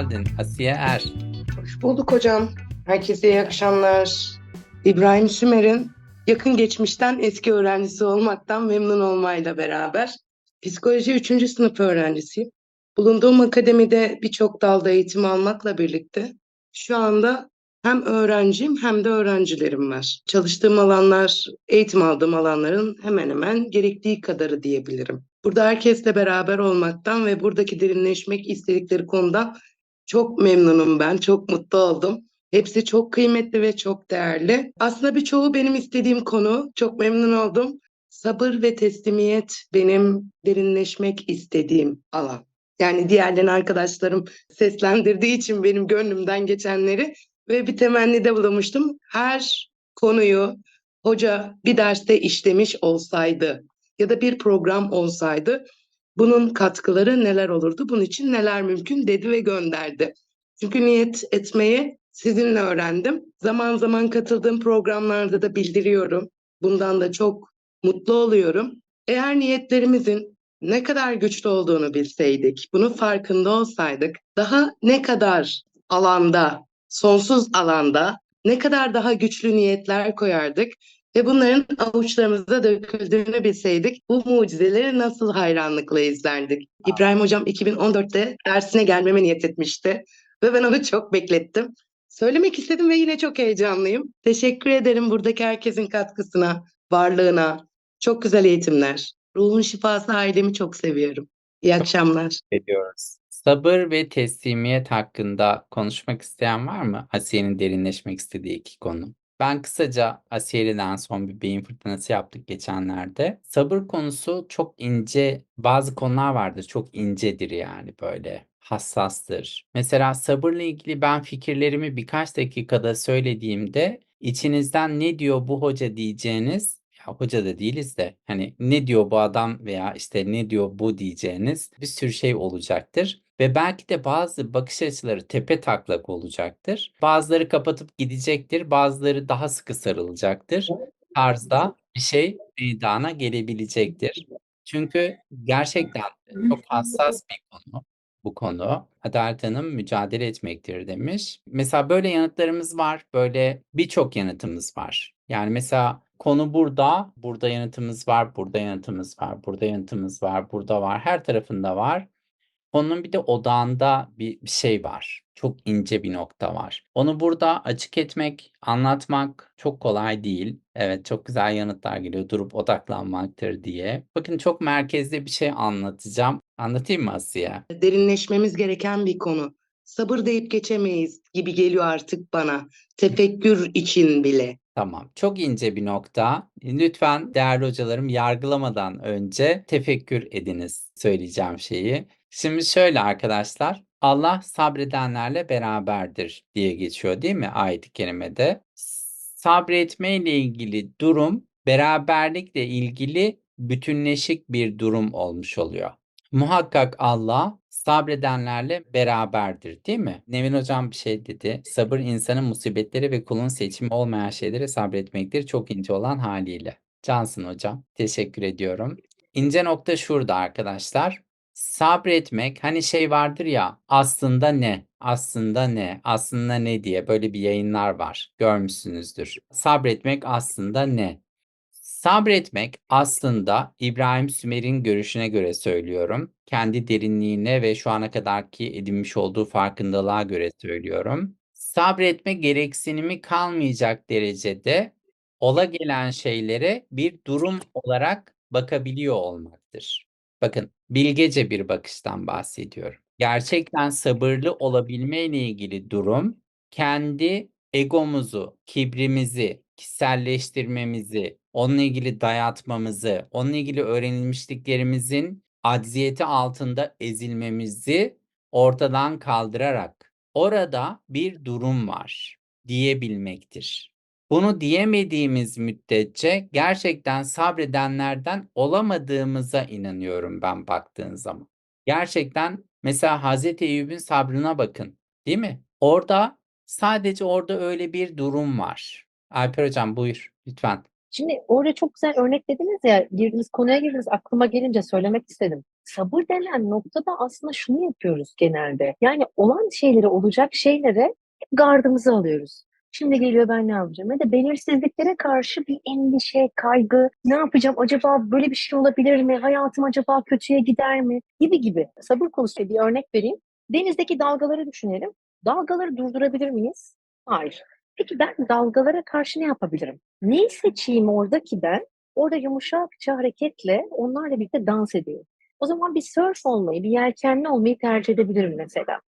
geldin Asiye Er. Hoş bulduk hocam. Herkese iyi akşamlar. İbrahim Sümer'in yakın geçmişten eski öğrencisi olmaktan memnun olmayla beraber psikoloji 3. sınıf öğrencisiyim. Bulunduğum akademide birçok dalda eğitim almakla birlikte şu anda hem öğrenciyim hem de öğrencilerim var. Çalıştığım alanlar, eğitim aldığım alanların hemen hemen gerektiği kadarı diyebilirim. Burada herkesle beraber olmaktan ve buradaki derinleşmek istedikleri konudan çok memnunum ben, çok mutlu oldum. Hepsi çok kıymetli ve çok değerli. Aslında birçoğu benim istediğim konu. Çok memnun oldum. Sabır ve teslimiyet benim derinleşmek istediğim alan. Yani diğerlerini arkadaşlarım seslendirdiği için benim gönlümden geçenleri ve bir temennide bulunmuştum. Her konuyu hoca bir derste işlemiş olsaydı ya da bir program olsaydı bunun katkıları neler olurdu? Bunun için neler mümkün dedi ve gönderdi. Çünkü niyet etmeyi sizinle öğrendim. Zaman zaman katıldığım programlarda da bildiriyorum. Bundan da çok mutlu oluyorum. Eğer niyetlerimizin ne kadar güçlü olduğunu bilseydik, bunun farkında olsaydık, daha ne kadar alanda, sonsuz alanda ne kadar daha güçlü niyetler koyardık ve bunların avuçlarımıza döküldüğünü bilseydik bu mucizeleri nasıl hayranlıkla izlerdik. İbrahim Hocam 2014'te dersine gelmeme niyet etmişti ve ben onu çok beklettim. Söylemek istedim ve yine çok heyecanlıyım. Teşekkür ederim buradaki herkesin katkısına, varlığına. Çok güzel eğitimler. Ruhun şifası ailemi çok seviyorum. İyi akşamlar. Ediyoruz. Sabır ve teslimiyet hakkında konuşmak isteyen var mı? Asiye'nin derinleşmek istediği iki konu. Ben kısaca Asiye'den son bir beyin fırtınası yaptık geçenlerde. Sabır konusu çok ince, bazı konular vardır çok incedir yani böyle hassastır. Mesela sabırla ilgili ben fikirlerimi birkaç dakikada söylediğimde içinizden ne diyor bu hoca diyeceğiniz ya hoca da değiliz de hani ne diyor bu adam veya işte ne diyor bu diyeceğiniz bir sürü şey olacaktır. Ve belki de bazı bakış açıları tepe taklak olacaktır. Bazıları kapatıp gidecektir, bazıları daha sıkı sarılacaktır. Tarzda bir şey meydana gelebilecektir. Çünkü gerçekten çok hassas bir konu bu konu. Adalet Hanım mücadele etmektir demiş. Mesela böyle yanıtlarımız var. Böyle birçok yanıtımız var. Yani mesela konu burada, burada yanıtımız var, burada yanıtımız var, burada yanıtımız var, burada var, her tarafında var. Konunun bir de odağında bir bir şey var. Çok ince bir nokta var. Onu burada açık etmek, anlatmak çok kolay değil. Evet, çok güzel yanıtlar geliyor. Durup odaklanmaktır diye. Bakın çok merkezde bir şey anlatacağım. Anlatayım mı Asiye? Derinleşmemiz gereken bir konu. Sabır deyip geçemeyiz gibi geliyor artık bana. Tefekkür için bile. Tamam. Çok ince bir nokta. Lütfen değerli hocalarım yargılamadan önce tefekkür ediniz söyleyeceğim şeyi. Şimdi şöyle arkadaşlar. Allah sabredenlerle beraberdir diye geçiyor değil mi ayet-i kerimede? Sabretme ile ilgili durum beraberlikle ilgili bütünleşik bir durum olmuş oluyor. Muhakkak Allah sabredenlerle beraberdir değil mi? Nevin Hocam bir şey dedi. Sabır insanın musibetleri ve kulun seçimi olmayan şeylere sabretmektir. Çok ince olan haliyle. Cansın hocam. Teşekkür ediyorum. İnce nokta şurada arkadaşlar. Sabretmek hani şey vardır ya aslında ne? Aslında ne? Aslında ne diye böyle bir yayınlar var. Görmüşsünüzdür. Sabretmek aslında ne? Sabretmek aslında İbrahim Sümer'in görüşüne göre söylüyorum. Kendi derinliğine ve şu ana kadarki edinmiş olduğu farkındalığa göre söylüyorum. Sabretme gereksinimi kalmayacak derecede ola gelen şeylere bir durum olarak bakabiliyor olmaktır. Bakın bilgece bir bakıştan bahsediyorum. Gerçekten sabırlı olabilme ile ilgili durum kendi egomuzu, kibrimizi, kişiselleştirmemizi, onunla ilgili dayatmamızı, onunla ilgili öğrenilmişliklerimizin acziyeti altında ezilmemizi ortadan kaldırarak orada bir durum var diyebilmektir. Bunu diyemediğimiz müddetçe gerçekten sabredenlerden olamadığımıza inanıyorum ben baktığın zaman. Gerçekten mesela Hazreti Eyüp'ün sabrına bakın, değil mi? Orada sadece orada öyle bir durum var. Alper hocam buyur lütfen. Şimdi orada çok güzel örneklediniz ya, girdiniz konuya girdiniz aklıma gelince söylemek istedim. Sabır denen noktada aslında şunu yapıyoruz genelde. Yani olan şeylere, olacak şeylere gardımızı alıyoruz. Şimdi geliyor ben ne yapacağım? Ya da belirsizliklere karşı bir endişe, kaygı, ne yapacağım acaba böyle bir şey olabilir mi? Hayatım acaba kötüye gider mi? Gibi gibi. Sabır konusunda bir örnek vereyim. Denizdeki dalgaları düşünelim. Dalgaları durdurabilir miyiz? Hayır. Peki ben dalgalara karşı ne yapabilirim? Neyi seçeyim orada ki ben? Orada yumuşakça hareketle onlarla birlikte dans ediyorum. O zaman bir surf olmayı, bir yelkenli olmayı tercih edebilirim mesela.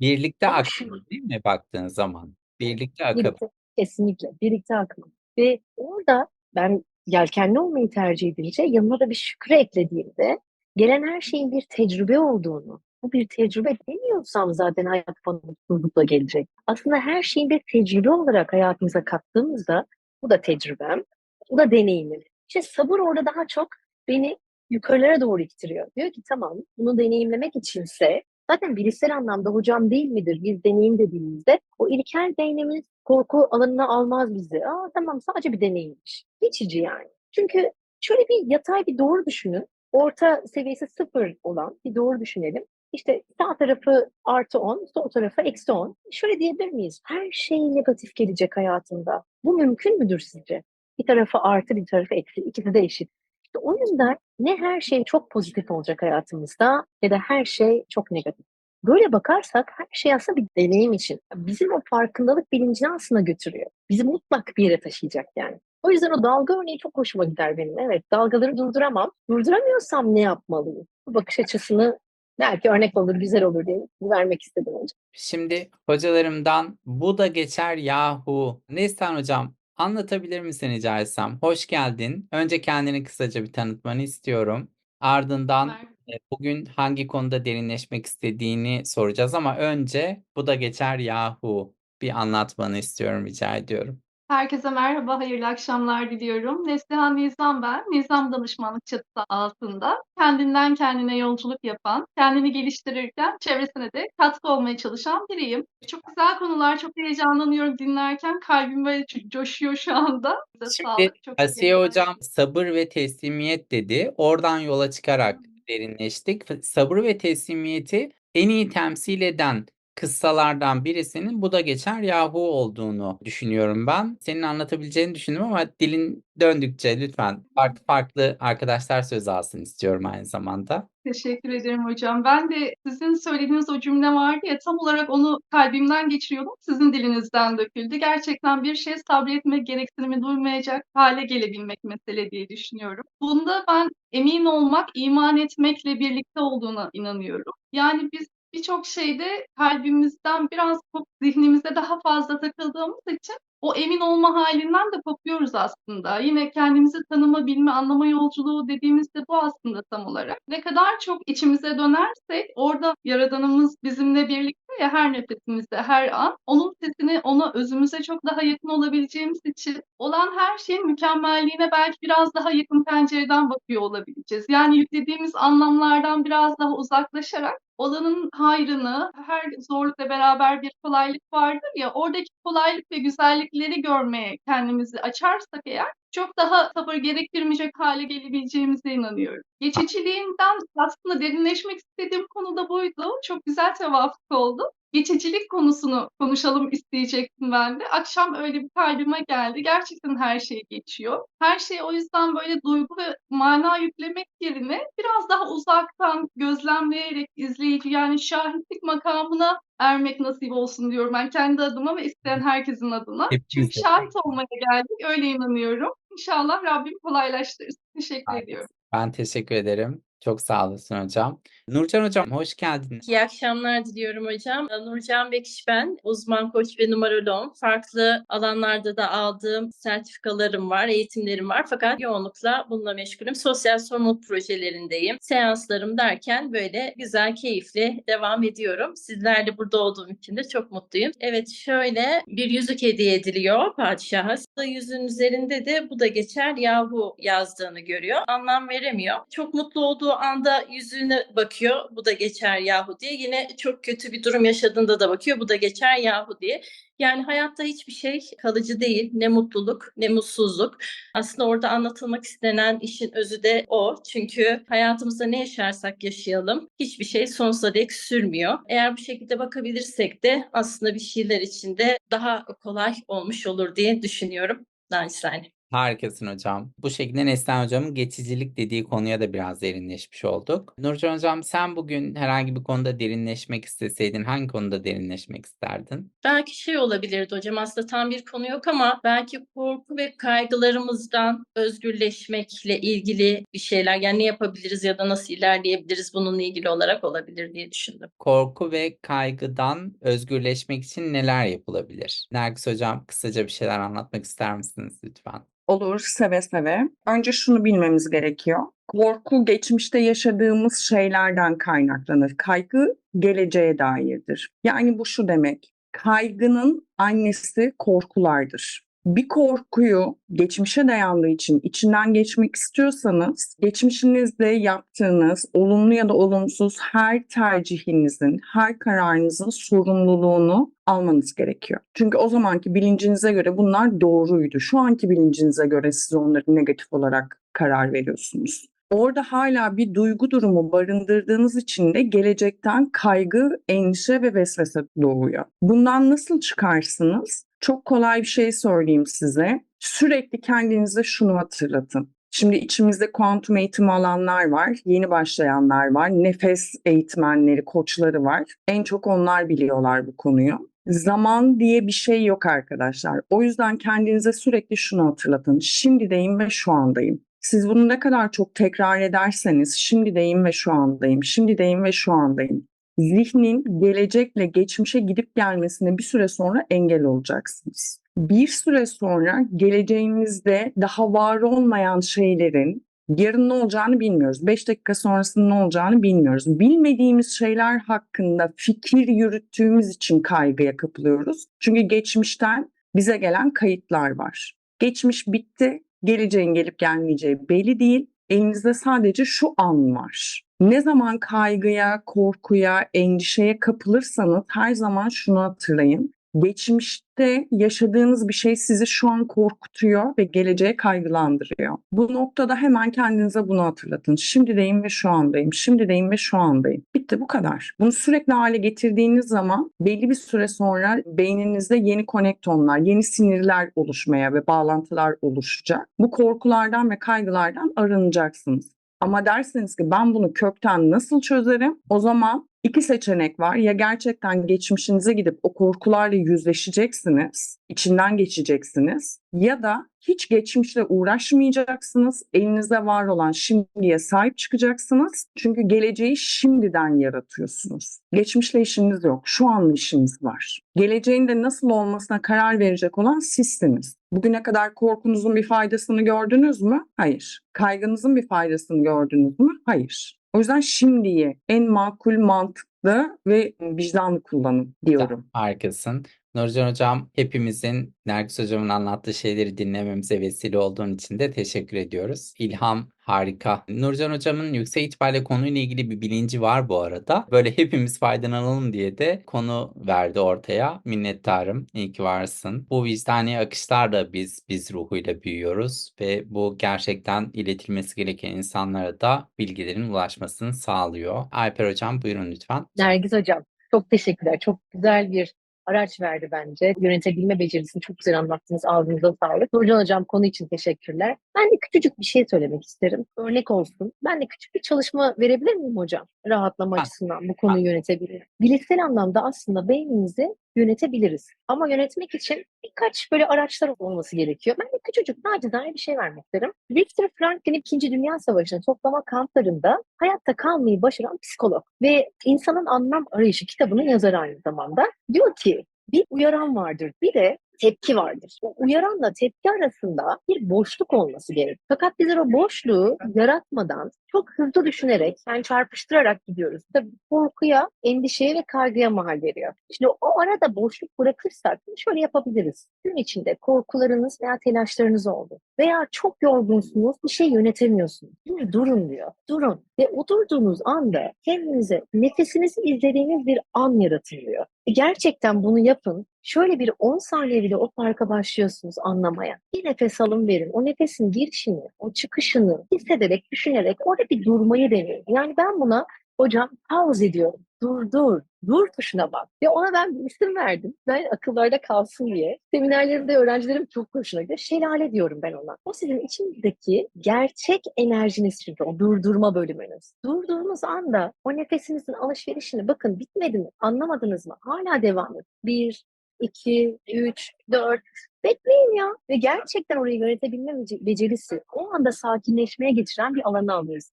Birlikte Ama şimdi değil mi baktığın zaman? Birlikte akıp. birlikte, kesinlikle birlikte akmak. Ve orada ben yelkenli olmayı tercih edince yanına da bir şükrü eklediğimde gelen her şeyin bir tecrübe olduğunu, bu bir tecrübe demiyorsam zaten hayat bana mutlulukla gelecek. Aslında her şeyin bir tecrübe olarak hayatımıza kattığımızda bu da tecrübem, bu da deneyimim. İşte sabır orada daha çok beni yukarılara doğru ittiriyor. Diyor ki tamam bunu deneyimlemek içinse zaten bilişsel anlamda hocam değil midir biz deneyim dediğimizde o ilkel beynimiz korku alanına almaz bizi. Aa tamam sadece bir deneyimmiş. Geçici yani. Çünkü şöyle bir yatay bir doğru düşünün. Orta seviyesi sıfır olan bir doğru düşünelim. İşte sağ tarafı artı 10, sol tarafı eksi 10. Şöyle diyebilir miyiz? Her şey negatif gelecek hayatında. Bu mümkün müdür sizce? Bir tarafı artı, bir tarafı eksi. İkisi de eşit. İşte o yüzden ne her şey çok pozitif olacak hayatımızda ya da her şey çok negatif. Böyle bakarsak her şey aslında bir deneyim için. Bizim o farkındalık bilincini aslında götürüyor. Bizi mutlak bir yere taşıyacak yani. O yüzden o dalga örneği çok hoşuma gider benim. Evet dalgaları durduramam. Durduramıyorsam ne yapmalıyım? Bu bakış açısını belki örnek olur, güzel olur diye vermek istedim hocam. Şimdi hocalarımdan bu da geçer yahu. Neslihan hocam anlatabilir misin rica etsem? Hoş geldin. Önce kendini kısaca bir tanıtmanı istiyorum. Ardından e, bugün hangi konuda derinleşmek istediğini soracağız ama önce bu da geçer yahu. Bir anlatmanı istiyorum rica ediyorum. Herkese merhaba, hayırlı akşamlar diliyorum. Neslihan Nizam ben. Nizam Danışmanlık çatısı altında kendinden kendine yolculuk yapan, kendini geliştirirken çevresine de katkı olmaya çalışan biriyim. Çok güzel konular, çok heyecanlanıyorum dinlerken. Kalbim böyle co- coşuyor şu anda. Şimdi çok Asiye hocam sabır ve teslimiyet dedi. Oradan yola çıkarak derinleştik. Sabır ve teslimiyeti en iyi temsil eden kıssalardan birisinin bu da geçer yahu olduğunu düşünüyorum ben. Senin anlatabileceğini düşündüm ama dilin döndükçe lütfen farklı farklı arkadaşlar söz alsın istiyorum aynı zamanda. Teşekkür ederim hocam. Ben de sizin söylediğiniz o cümle vardı ya tam olarak onu kalbimden geçiriyordum. Sizin dilinizden döküldü. Gerçekten bir şey sabretme gereksinimi duymayacak hale gelebilmek mesele diye düşünüyorum. Bunda ben emin olmak, iman etmekle birlikte olduğuna inanıyorum. Yani biz birçok şeyde kalbimizden biraz zihnimize daha fazla takıldığımız için o emin olma halinden de kopuyoruz aslında. Yine kendimizi tanıma, bilme, anlama yolculuğu dediğimizde bu aslında tam olarak. Ne kadar çok içimize dönersek orada Yaradanımız bizimle birlikte ya her nefesimizde, her an. Onun sesini, ona özümüze çok daha yakın olabileceğimiz için olan her şeyin mükemmelliğine belki biraz daha yakın pencereden bakıyor olabileceğiz. Yani yüklediğimiz anlamlardan biraz daha uzaklaşarak olanın hayrını, her zorlukla beraber bir kolaylık vardır ya, oradaki kolaylık ve güzellikleri görmeye kendimizi açarsak eğer, çok daha sabır gerektirmeyecek hale gelebileceğimize inanıyorum. Geçiciliğinden aslında derinleşmek istediğim konu da buydu. Çok güzel tevafuk oldu. Geçicilik konusunu konuşalım isteyecektim ben de. Akşam öyle bir kalbime geldi. Gerçekten her şey geçiyor. Her şey o yüzden böyle duygu ve mana yüklemek yerine biraz daha uzaktan gözlemleyerek izleyici yani şahitlik makamına ermek nasip olsun diyorum ben kendi adıma ve isteyen herkesin adına. Çünkü şahit olmaya geldik öyle inanıyorum. İnşallah Rabbim kolaylaştırırsın. Teşekkür Harika. ediyorum. Ben teşekkür ederim. Çok sağ olasın hocam. Nurcan hocam hoş geldiniz. İyi akşamlar diliyorum hocam. Nurcan Bekiş ben. Uzman koç ve numerologum. Farklı alanlarda da aldığım sertifikalarım var, eğitimlerim var. Fakat yoğunlukla bununla meşgulüm. Sosyal sorumluluk projelerindeyim. Seanslarım derken böyle güzel, keyifli devam ediyorum. Sizlerle burada olduğum için de çok mutluyum. Evet şöyle bir yüzük hediye ediliyor padişaha. Yüzün üzerinde de bu da geçer yahu yazdığını görüyor. Anlam veremiyor. Çok mutlu olduğum olduğu anda yüzüne bakıyor bu da geçer yahu diye. Yine çok kötü bir durum yaşadığında da bakıyor bu da geçer yahu diye. Yani hayatta hiçbir şey kalıcı değil. Ne mutluluk ne mutsuzluk. Aslında orada anlatılmak istenen işin özü de o. Çünkü hayatımızda ne yaşarsak yaşayalım hiçbir şey sonsuza dek sürmüyor. Eğer bu şekilde bakabilirsek de aslında bir şeyler içinde daha kolay olmuş olur diye düşünüyorum. Naçizane. Harikasın hocam. Bu şekilde Neslihan hocamın geçicilik dediği konuya da biraz derinleşmiş olduk. Nurcan hocam sen bugün herhangi bir konuda derinleşmek isteseydin hangi konuda derinleşmek isterdin? Belki şey olabilirdi hocam aslında tam bir konu yok ama belki korku ve kaygılarımızdan özgürleşmekle ilgili bir şeyler yani ne yapabiliriz ya da nasıl ilerleyebiliriz bununla ilgili olarak olabilir diye düşündüm. Korku ve kaygıdan özgürleşmek için neler yapılabilir? Nergis hocam kısaca bir şeyler anlatmak ister misiniz lütfen? Olur, seve seve. Önce şunu bilmemiz gerekiyor. Korku geçmişte yaşadığımız şeylerden kaynaklanır. Kaygı geleceğe dairdir. Yani bu şu demek. Kaygının annesi korkulardır. Bir korkuyu geçmişe dayandığı için içinden geçmek istiyorsanız geçmişinizde yaptığınız olumlu ya da olumsuz her tercihinizin, her kararınızın sorumluluğunu almanız gerekiyor. Çünkü o zamanki bilincinize göre bunlar doğruydu. Şu anki bilincinize göre siz onları negatif olarak karar veriyorsunuz. Orada hala bir duygu durumu barındırdığınız için de gelecekten kaygı, endişe ve vesvese doğuyor. Bundan nasıl çıkarsınız? Çok kolay bir şey söyleyeyim size. Sürekli kendinize şunu hatırlatın. Şimdi içimizde kuantum eğitimi alanlar var, yeni başlayanlar var, nefes eğitmenleri, koçları var. En çok onlar biliyorlar bu konuyu. Zaman diye bir şey yok arkadaşlar. O yüzden kendinize sürekli şunu hatırlatın. Şimdideyim ve şu andayım. Siz bunu ne kadar çok tekrar ederseniz şimdideyim ve şu andayım, şimdideyim ve şu andayım. Zihnin gelecekle geçmişe gidip gelmesine bir süre sonra engel olacaksınız. Bir süre sonra geleceğinizde daha var olmayan şeylerin yarın ne olacağını bilmiyoruz. 5 dakika sonrasında ne olacağını bilmiyoruz. Bilmediğimiz şeyler hakkında fikir yürüttüğümüz için kaygıya kapılıyoruz. Çünkü geçmişten bize gelen kayıtlar var. Geçmiş bitti, geleceğin gelip gelmeyeceği belli değil. Elinizde sadece şu an var. Ne zaman kaygıya, korkuya, endişeye kapılırsanız her zaman şunu hatırlayın. Geçmişte yaşadığınız bir şey sizi şu an korkutuyor ve geleceğe kaygılandırıyor. Bu noktada hemen kendinize bunu hatırlatın. Şimdideyim ve şu andayım. Şimdideyim ve şu andayım. Bitti bu kadar. Bunu sürekli hale getirdiğiniz zaman belli bir süre sonra beyninizde yeni konektonlar, yeni sinirler oluşmaya ve bağlantılar oluşacak. Bu korkulardan ve kaygılardan arınacaksınız. Ama derseniz ki ben bunu kökten nasıl çözerim? O zaman iki seçenek var. Ya gerçekten geçmişinize gidip o korkularla yüzleşeceksiniz, içinden geçeceksiniz ya da hiç geçmişle uğraşmayacaksınız. Elinizde var olan şimdiye sahip çıkacaksınız. Çünkü geleceği şimdiden yaratıyorsunuz. Geçmişle işiniz yok. Şu anla işiniz var. Geleceğin de nasıl olmasına karar verecek olan sizsiniz. Bugüne kadar korkunuzun bir faydasını gördünüz mü? Hayır. Kaygınızın bir faydasını gördünüz mü? Hayır. O yüzden şimdiyi en makul, mantıklı ve vicdanlı kullanın diyorum. Harikasın. Nurcan hocam hepimizin Nergis hocamın anlattığı şeyleri dinlememize vesile olduğun için de teşekkür ediyoruz. İlham harika. Nurcan hocamın yüksek itibariyle konuyla ilgili bir bilinci var bu arada. Böyle hepimiz faydalanalım diye de konu verdi ortaya. Minnettarım. İyi ki varsın. Bu vicdani akışlarla biz biz ruhuyla büyüyoruz ve bu gerçekten iletilmesi gereken insanlara da bilgilerin ulaşmasını sağlıyor. Alper hocam buyurun lütfen. Nergiz Hocam çok teşekkürler. Çok güzel bir araç verdi bence. Yönetebilme becerisini çok güzel anlattınız. Ağzınıza sağlık. Nurcan Hocam konu için teşekkürler. Ben de küçücük bir şey söylemek isterim. Örnek olsun. Ben de küçük bir çalışma verebilir miyim hocam? Rahatlama Ha. açısından bu konuyu yönetebilir. Bilişsel anlamda aslında beynimizi yönetebiliriz. Ama yönetmek için birkaç böyle araçlar olması gerekiyor. Ben de küçücük nacizane bir şey vermek isterim. Viktor Franklin 2. Dünya Savaşı'nın toplama kamplarında hayatta kalmayı başaran psikolog ve insanın anlam arayışı kitabının yazarı aynı zamanda. Diyor ki bir uyaran vardır bir de tepki vardır. O uyaranla tepki arasında bir boşluk olması gerek. Fakat bizler o boşluğu yaratmadan çok hızlı düşünerek yani çarpıştırarak gidiyoruz. Tabii korkuya, endişeye ve kaygıya mahal veriyor. Şimdi o arada boşluk bırakırsak şöyle yapabiliriz. Gün içinde korkularınız veya telaşlarınız oldu. Veya çok yorgunsunuz, bir şey yönetemiyorsunuz. Şimdi durun diyor. Durun. Ve o durduğunuz anda kendinize nefesinizi izlediğiniz bir an yaratılıyor. E gerçekten bunu yapın. Şöyle bir 10 saniye bile o farka başlıyorsunuz anlamaya. Bir nefes alın verin. O nefesin girişini, o çıkışını hissederek, düşünerek orada bir durmayı deneyin. Yani ben buna hocam pause ediyorum. Dur dur. Dur tuşuna bak. Ve ona ben bir isim verdim. Ben akıllarda kalsın diye. Seminerlerimde öğrencilerim çok hoşuna gidiyor. Şelale diyorum ben ona. O sizin içindeki gerçek enerjiniz çünkü o durdurma bölümünüz. Durduğunuz anda o nefesinizin alışverişini bakın bitmedi mi? Anlamadınız mı? Hala devam edin. Bir, iki, üç, dört. Bekleyin ya. Ve gerçekten orayı yönetebilme bece- becerisi o anda sakinleşmeye geçiren bir alana alıyoruz.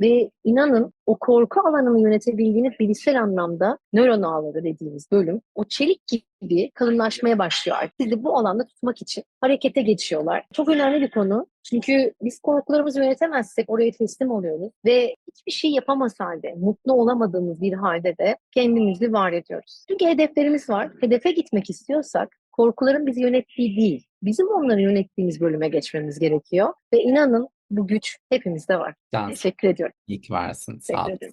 Ve inanın o korku alanını yönetebildiğiniz bilişsel anlamda nöron ağları dediğimiz bölüm o çelik gibi kalınlaşmaya başlıyor artık. Sizi bu alanda tutmak için harekete geçiyorlar. Çok önemli bir konu. Çünkü biz korkularımızı yönetemezsek oraya teslim oluyoruz ve hiçbir şey yapamaz halde, mutlu olamadığımız bir halde de kendimizi var ediyoruz. Çünkü hedeflerimiz var. Hedefe gitmek istiyorsak korkuların bizi yönettiği değil, bizim onları yönettiğimiz bölüme geçmemiz gerekiyor. Ve inanın bu güç hepimizde var. Can, Teşekkür ediyorum. iyi ki varsın. Sağ Teşekkür ol. ederim.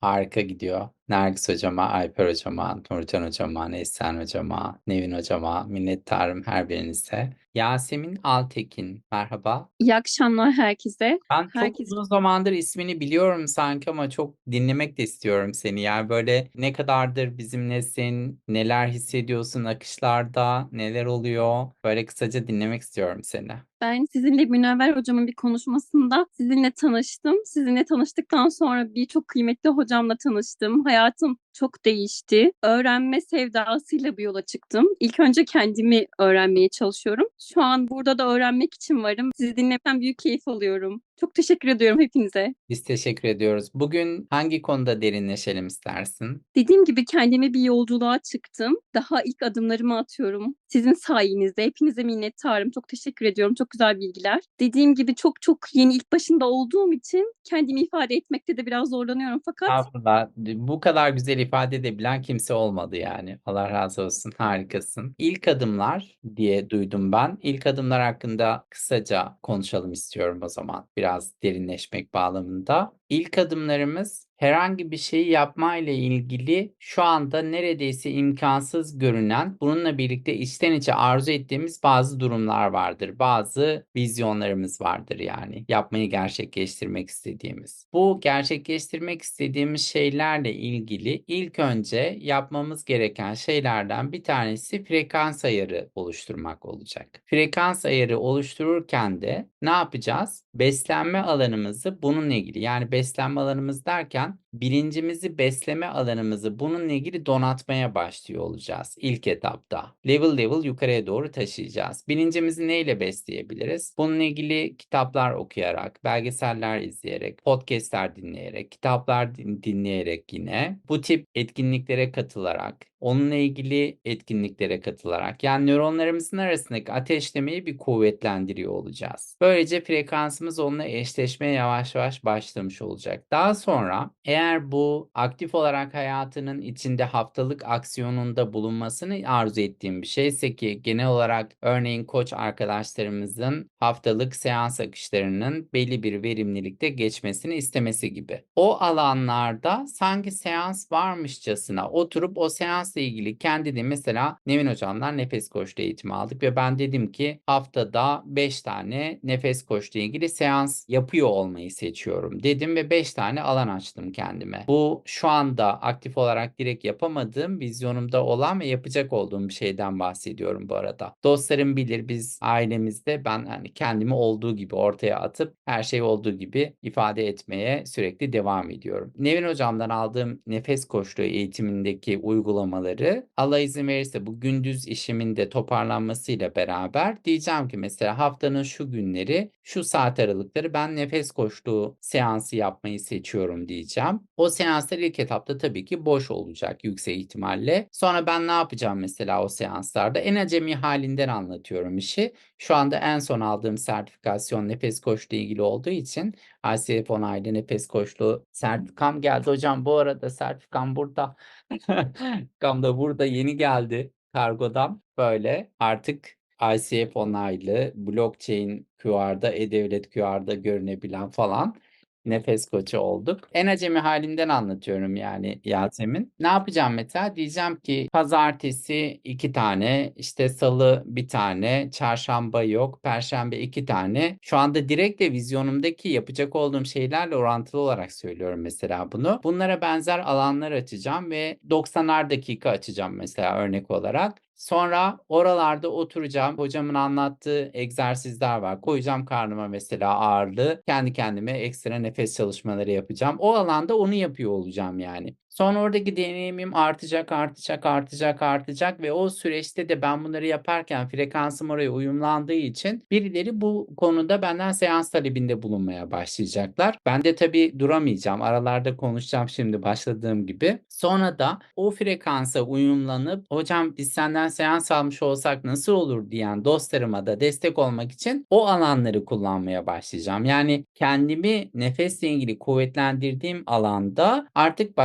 Harika gidiyor. Nergis hocama, Alper hocama, Nurcan hocama, Neslihan hocama, Nevin hocama, minnettarım her birinize. Yasemin Altekin, merhaba. İyi akşamlar herkese. Ben çok Herkes- uzun zamandır ismini biliyorum sanki ama çok dinlemek de istiyorum seni. Yani böyle ne kadardır bizimlesin, neler hissediyorsun akışlarda, neler oluyor? Böyle kısaca dinlemek istiyorum seni. Ben sizinle Münevver hocamın bir konuşmasında sizinle tanıştım. Sizinle tanıştıktan sonra birçok kıymetli hocamla tanıştım. Hayatım çok değişti. Öğrenme sevdasıyla bu yola çıktım. İlk önce kendimi öğrenmeye çalışıyorum. Şu an burada da öğrenmek için varım. Sizi dinlemekten büyük keyif alıyorum. Çok teşekkür ediyorum hepinize. Biz teşekkür ediyoruz. Bugün hangi konuda derinleşelim istersin? Dediğim gibi kendime bir yolculuğa çıktım. Daha ilk adımlarımı atıyorum. Sizin sayenizde. Hepinize minnettarım. Çok teşekkür ediyorum. Çok güzel bilgiler. Dediğim gibi çok çok yeni ilk başında olduğum için kendimi ifade etmekte de biraz zorlanıyorum. Fakat Estağfurullah. Bu kadar güzel ifade edebilen kimse olmadı yani. Allah razı olsun. Harikasın. İlk adımlar diye duydum ben. İlk adımlar hakkında kısaca konuşalım istiyorum o zaman. Biraz derinleşmek bağlamında. İlk adımlarımız herhangi bir şeyi yapma ile ilgili şu anda neredeyse imkansız görünen, bununla birlikte içten içe arzu ettiğimiz bazı durumlar vardır. Bazı vizyonlarımız vardır yani. Yapmayı gerçekleştirmek istediğimiz. Bu gerçekleştirmek istediğimiz şeylerle ilgili ilk önce yapmamız gereken şeylerden bir tanesi frekans ayarı oluşturmak olacak. Frekans ayarı oluştururken de ne yapacağız? Beslenme alanımızı bununla ilgili yani beslenme alanımız derken bilincimizi besleme alanımızı bununla ilgili donatmaya başlıyor olacağız ilk etapta. Level level yukarıya doğru taşıyacağız. Bilincimizi neyle besleyebiliriz? Bununla ilgili kitaplar okuyarak, belgeseller izleyerek, podcastler dinleyerek, kitaplar din- dinleyerek yine bu tip etkinliklere katılarak, onunla ilgili etkinliklere katılarak yani nöronlarımızın arasındaki ateşlemeyi bir kuvvetlendiriyor olacağız. Böylece frekansımız onunla eşleşmeye yavaş yavaş başlamış olacak. Daha sonra eğer bu aktif olarak hayatının içinde haftalık aksiyonunda bulunmasını arzu ettiğim bir şeyse ki genel olarak örneğin koç arkadaşlarımızın haftalık seans akışlarının belli bir verimlilikte geçmesini istemesi gibi. O alanlarda sanki seans varmışçasına oturup o seansla ilgili kendi de mesela Nevin hocamdan nefes koçluğu eğitimi aldık ve ben dedim ki haftada 5 tane nefes koçluğu ilgili seans yapıyor olmayı seçiyorum dedim ve 5 tane alan açtım kendime. Bu şu anda aktif olarak direkt yapamadığım vizyonumda olan ve yapacak olduğum bir şeyden bahsediyorum bu arada. Dostlarım bilir biz ailemizde ben hani kendimi olduğu gibi ortaya atıp her şey olduğu gibi ifade etmeye sürekli devam ediyorum. Nevin hocamdan aldığım nefes koçluğu eğitimindeki uygulamaları Allah izin verirse bu gündüz işimin de toparlanmasıyla beraber diyeceğim ki mesela haftanın şu günleri şu saat aralıkları ben nefes koçluğu seansı yapmayı seçiyorum diyeceğim. O seanslar ilk etapta tabii ki boş olacak yüksek ihtimalle. Sonra ben ne yapacağım mesela o seanslarda? En acemi halinden anlatıyorum işi. Şu anda en son aldığım sertifikasyon nefes koçluğu ilgili olduğu için ICF onaylı nefes koçluğu sertifikam geldi. Hocam bu arada sertifikam burada. Sertifikam da burada yeni geldi kargodan. Böyle artık ICF onaylı blockchain QR'da, e-devlet QR'da görünebilen falan nefes koçu olduk. En acemi halimden anlatıyorum yani Yasemin. Ne yapacağım mesela? Diyeceğim ki pazartesi 2 tane, işte salı 1 tane, çarşamba yok, perşembe 2 tane. Şu anda direkt de vizyonumdaki yapacak olduğum şeylerle orantılı olarak söylüyorum mesela bunu. Bunlara benzer alanlar açacağım ve 90'ar dakika açacağım mesela örnek olarak. Sonra oralarda oturacağım. Hocamın anlattığı egzersizler var. Koyacağım karnıma mesela ağırlığı. Kendi kendime ekstra nefes çalışmaları yapacağım. O alanda onu yapıyor olacağım yani. Sonra oradaki deneyimim artacak, artacak, artacak, artacak ve o süreçte de ben bunları yaparken frekansım oraya uyumlandığı için birileri bu konuda benden seans talebinde bulunmaya başlayacaklar. Ben de tabii duramayacağım. Aralarda konuşacağım şimdi başladığım gibi. Sonra da o frekansa uyumlanıp hocam biz senden seans almış olsak nasıl olur diyen dostlarıma da destek olmak için o alanları kullanmaya başlayacağım. Yani kendimi nefesle ilgili kuvvetlendirdiğim alanda artık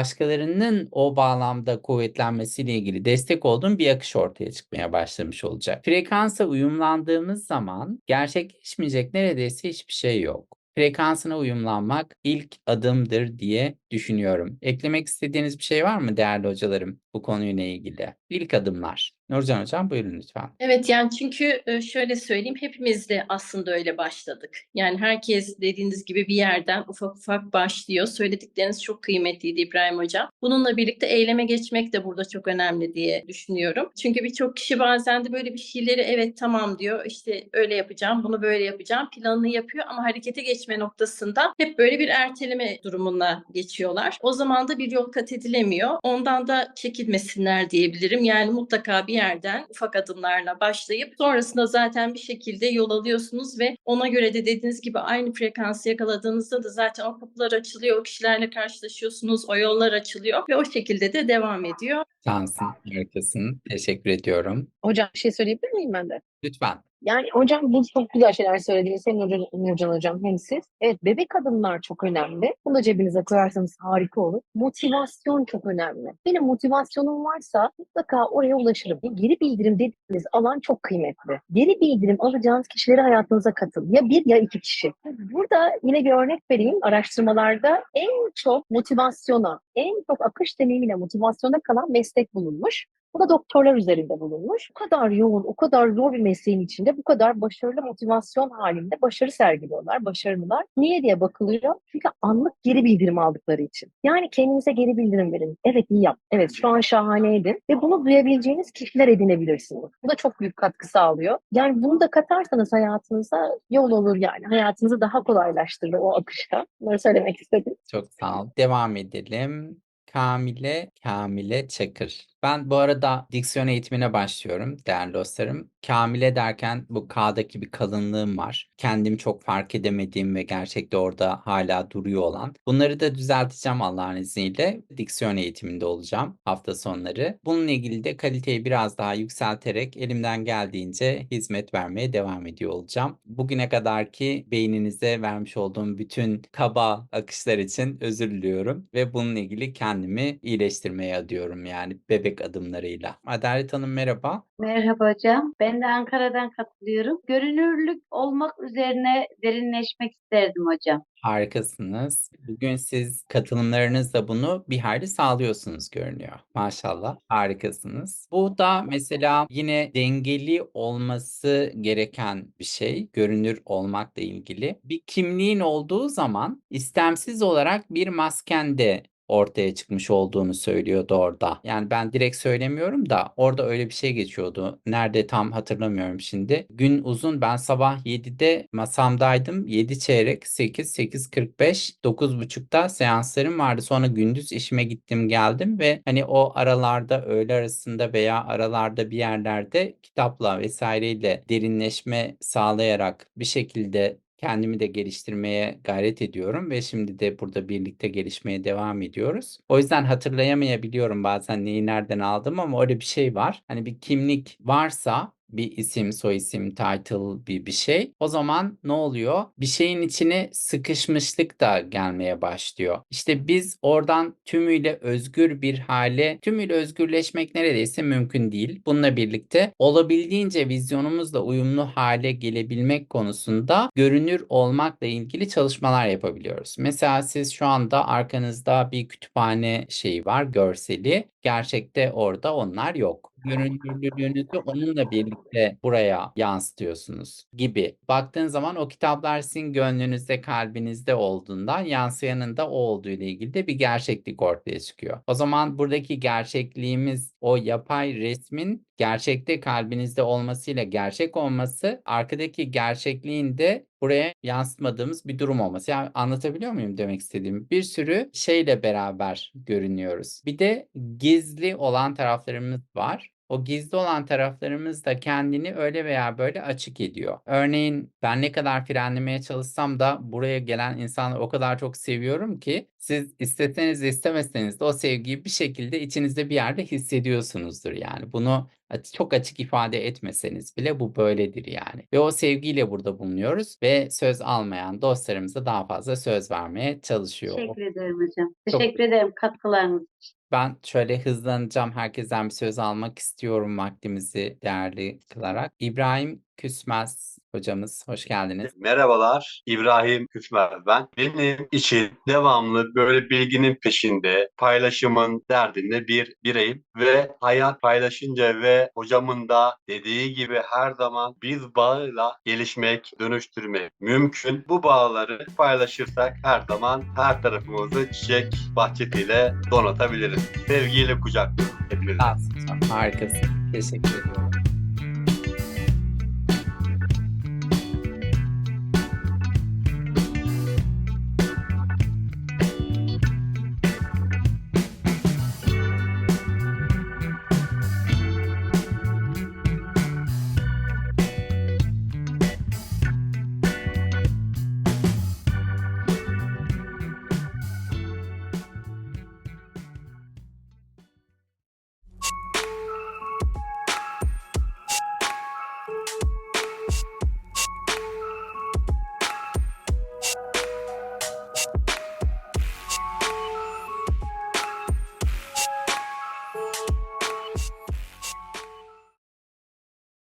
başkalarının o bağlamda kuvvetlenmesiyle ilgili destek olduğum bir akış ortaya çıkmaya başlamış olacak. Frekansa uyumlandığımız zaman gerçekleşmeyecek neredeyse hiçbir şey yok. Frekansına uyumlanmak ilk adımdır diye düşünüyorum. Eklemek istediğiniz bir şey var mı değerli hocalarım bu konuyla ilgili? İlk adımlar. Nurcan hocam buyurun lütfen. Evet yani çünkü şöyle söyleyeyim hepimiz de aslında öyle başladık. Yani herkes dediğiniz gibi bir yerden ufak ufak başlıyor. Söyledikleriniz çok kıymetliydi İbrahim Hocam. Bununla birlikte eyleme geçmek de burada çok önemli diye düşünüyorum. Çünkü birçok kişi bazen de böyle bir şeyleri evet tamam diyor işte öyle yapacağım bunu böyle yapacağım planını yapıyor ama harekete geçme noktasında hep böyle bir erteleme durumuna geçiyorlar. O zaman da bir yol kat edilemiyor. Ondan da çekilmesinler diyebilirim. Yani mutlaka bir yerden ufak adımlarla başlayıp sonrasında zaten bir şekilde yol alıyorsunuz ve ona göre de dediğiniz gibi aynı frekansı yakaladığınızda da zaten o kapılar açılıyor, o kişilerle karşılaşıyorsunuz, o yollar açılıyor ve o şekilde de devam ediyor. Cansın, harikasın. Teşekkür ediyorum. Hocam bir şey söyleyebilir miyim ben de? Lütfen. Yani hocam bu çok güzel şeyler söylediniz. Hem Nurcan, Nurcan hocam hem siz. Evet bebek adımlar çok önemli. Bunu da cebinize koyarsanız harika olur. Motivasyon çok önemli. Benim motivasyonum varsa mutlaka oraya ulaşırım. Geri bildirim dediğiniz alan çok kıymetli. Geri bildirim alacağınız kişileri hayatınıza katın. Ya bir ya iki kişi. Burada yine bir örnek vereyim. Araştırmalarda en çok motivasyona, en çok akış deneyimiyle motivasyona kalan meslek bulunmuş. Bu da doktorlar üzerinde bulunmuş. O kadar yoğun, o kadar zor bir mesleğin içinde bu kadar başarılı motivasyon halinde başarı sergiliyorlar, başarılılar. Niye diye bakılıyor? Çünkü anlık geri bildirim aldıkları için. Yani kendinize geri bildirim verin. Evet iyi yap. Evet şu an şahaneydin. Ve bunu duyabileceğiniz kişiler edinebilirsiniz. Bu da çok büyük katkı sağlıyor. Yani bunu da katarsanız hayatınıza yol olur yani. Hayatınızı daha kolaylaştırır o akışa. Bunları söylemek istedim. Çok sağ ol. Devam edelim. Kamile, Kamile Çakır. Ben bu arada diksiyon eğitimine başlıyorum değerli dostlarım. Kamile derken bu K'daki bir kalınlığım var. Kendim çok fark edemediğim ve gerçekte orada hala duruyor olan. Bunları da düzelteceğim Allah'ın izniyle. Diksiyon eğitiminde olacağım hafta sonları. Bununla ilgili de kaliteyi biraz daha yükselterek elimden geldiğince hizmet vermeye devam ediyor olacağım. Bugüne kadarki beyninize vermiş olduğum bütün kaba akışlar için özür diliyorum ve bununla ilgili kendimi iyileştirmeye adıyorum yani bebek adımlarıyla. Adalet Hanım merhaba. Merhaba hocam. Ben de Ankara'dan katılıyorum. Görünürlük olmak üzerine derinleşmek isterdim hocam. Harikasınız. Bugün siz katılımlarınızla bunu bir hayli sağlıyorsunuz görünüyor. Maşallah. Harikasınız. Bu da mesela yine dengeli olması gereken bir şey. Görünür olmakla ilgili. Bir kimliğin olduğu zaman istemsiz olarak bir masken de ortaya çıkmış olduğunu söylüyordu orada. Yani ben direkt söylemiyorum da orada öyle bir şey geçiyordu. Nerede tam hatırlamıyorum şimdi. Gün uzun ben sabah 7'de masamdaydım. 7 çeyrek 8 8.45 9.30'da seanslarım vardı. Sonra gündüz işime gittim geldim ve hani o aralarda öğle arasında veya aralarda bir yerlerde kitapla vesaireyle derinleşme sağlayarak bir şekilde kendimi de geliştirmeye gayret ediyorum ve şimdi de burada birlikte gelişmeye devam ediyoruz. O yüzden hatırlayamayabiliyorum bazen neyi nereden aldım ama öyle bir şey var. Hani bir kimlik varsa bir isim, soyisim, title bir bir şey. O zaman ne oluyor? Bir şeyin içine sıkışmışlık da gelmeye başlıyor. İşte biz oradan tümüyle özgür bir hale, tümüyle özgürleşmek neredeyse mümkün değil. Bununla birlikte olabildiğince vizyonumuzla uyumlu hale gelebilmek konusunda görünür olmakla ilgili çalışmalar yapabiliyoruz. Mesela siz şu anda arkanızda bir kütüphane şeyi var, görseli. Gerçekte orada onlar yok. Görünürlüğünüzü onunla birlikte buraya yansıtıyorsunuz gibi. Baktığın zaman o kitaplar sizin gönlünüzde, kalbinizde olduğundan yansıyanın da o olduğu ile ilgili de bir gerçeklik ortaya çıkıyor. O zaman buradaki gerçekliğimiz o yapay resmin gerçekte kalbinizde olmasıyla gerçek olması, arkadaki gerçekliğin de buraya yansıtmadığımız bir durum olması. Yani anlatabiliyor muyum demek istediğimi? Bir sürü şeyle beraber görünüyoruz. Bir de gizli olan taraflarımız var. O gizli olan taraflarımız da kendini öyle veya böyle açık ediyor. Örneğin ben ne kadar frenlemeye çalışsam da buraya gelen insanları o kadar çok seviyorum ki siz isteseniz de istemeseniz de o sevgiyi bir şekilde içinizde bir yerde hissediyorsunuzdur yani. Bunu çok açık ifade etmeseniz bile bu böyledir yani. Ve o sevgiyle burada bulunuyoruz ve söz almayan dostlarımıza daha fazla söz vermeye çalışıyor. Teşekkür ederim hocam. Çok- Teşekkür ederim katkılarınız için. Ben şöyle hızlanacağım. Herkesten bir söz almak istiyorum vaktimizi değerli kılarak. İbrahim Küsmez hocamız hoş geldiniz. Merhabalar, İbrahim Küsmer ben. Benim için devamlı böyle bilginin peşinde, paylaşımın derdinde bir bireyim ve hayat paylaşınca ve hocamın da dediği gibi her zaman biz bağıyla gelişmek, dönüştürmek mümkün. Bu bağları paylaşırsak her zaman her tarafımızı çiçek bahçesiyle donatabiliriz. Sevgiyle kucaklıyorum hepinizi. Harikasın. Teşekkür ediyorum.